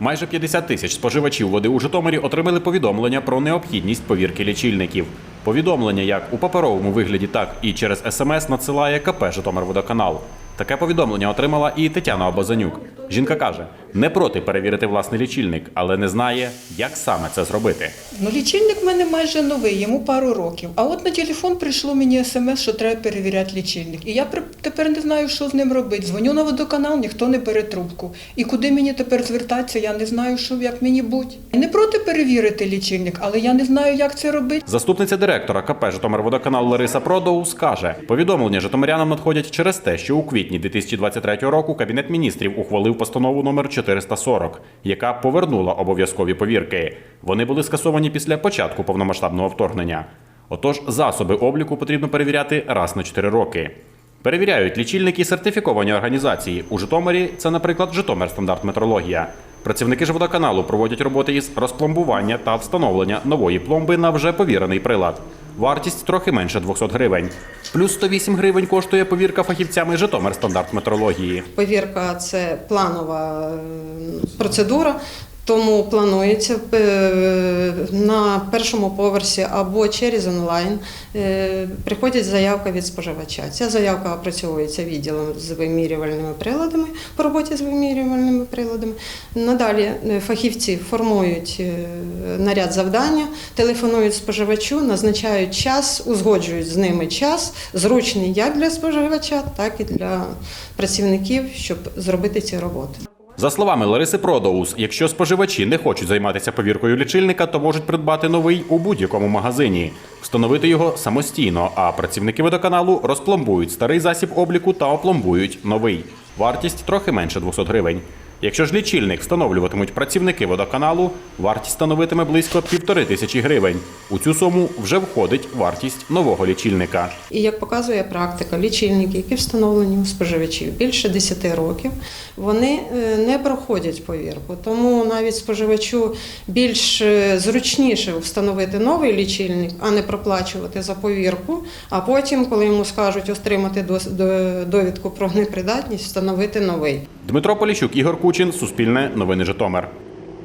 Майже 50 тисяч споживачів води у Житомирі отримали повідомлення про необхідність повірки лічильників. Повідомлення як у паперовому вигляді, так і через смс надсилає КП Житомирводоканал. Таке повідомлення отримала і Тетяна Обазанюк. Жінка каже, не проти перевірити власний лічильник, але не знає, як саме це зробити. Ну, лічильник в мене майже новий, йому пару років. А от на телефон прийшло мені смс, що треба перевіряти лічильник. І я тепер не знаю, що з ним робити. Дзвоню на водоканал, ніхто не бере трубку. І куди мені тепер звертатися, я не знаю, що як мені бути. Не проти перевірити лічильник, але я не знаю, як це робити. Заступниця директора КП Житомирводоканал Лариса Продоус каже, повідомлення житомирянам надходять через те, що у квітні 2023 року Кабінет міністрів ухвалив постанову номер 440, яка повернула обов'язкові повірки. Вони були скасовані після початку повномасштабного вторгнення. Отож, засоби обліку потрібно перевіряти раз на 4 роки. Перевіряють лічильники сертифіковані організації. У Житомирі це, наприклад, Житомир стандарт метрологія. Працівники ж водоканалу проводять роботи із розпломбування та встановлення нової пломби на вже повірений прилад. Вартість трохи менше 200 гривень. Плюс 108 гривень коштує повірка фахівцями Житомир стандарт метрології. Повірка це планова е, процедура, тому планується е, на першому поверсі або через онлайн. е, Приходить заявка від споживача. Ця заявка опрацьовується відділом з вимірювальними приладами по роботі з вимірювальними приладами. Надалі е, фахівці формують наряд завдання, телефонують споживачу, назначають час, узгоджують з ними час, зручний як для споживача, так і для працівників, щоб зробити ці роботи. За словами Лариси Продоус, якщо споживачі не хочуть займатися повіркою лічильника, то можуть придбати новий у будь-якому магазині, встановити його самостійно. А працівники водоканалу розпломбують старий засіб обліку та опломбують новий. Вартість трохи менше 200 гривень. Якщо ж лічильник встановлюватимуть працівники водоканалу, вартість становитиме близько півтори тисячі гривень. У цю суму вже входить вартість нового лічильника. І як показує практика, лічильники, які встановлені у споживачів більше 10 років, вони е, не проходять повірку. Тому навіть споживачу більш е, зручніше встановити новий лічильник, а не проплачувати за повірку. А потім, коли йому скажуть отримати довідку про непридатність, встановити новий. Дмитро Поліщук, Ігор Кучин, Суспільне, Новини Житомир.